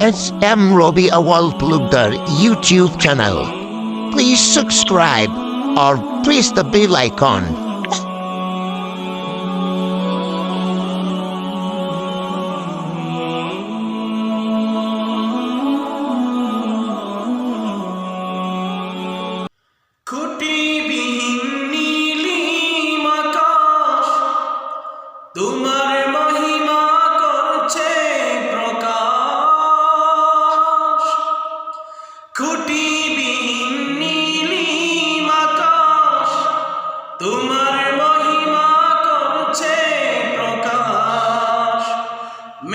SM Robbie Awal Plugdar YouTube channel. Please subscribe or press the bell icon. খুঁটিবিহীন নীলিম আকাশ তোমার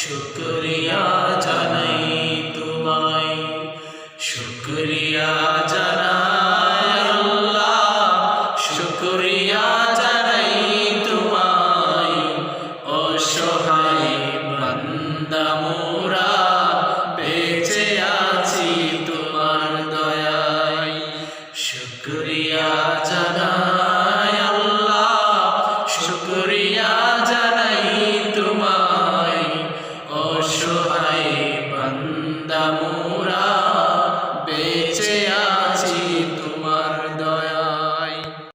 শুক্রিয়া জানাই তোমায় শুক্রিয়া Amen.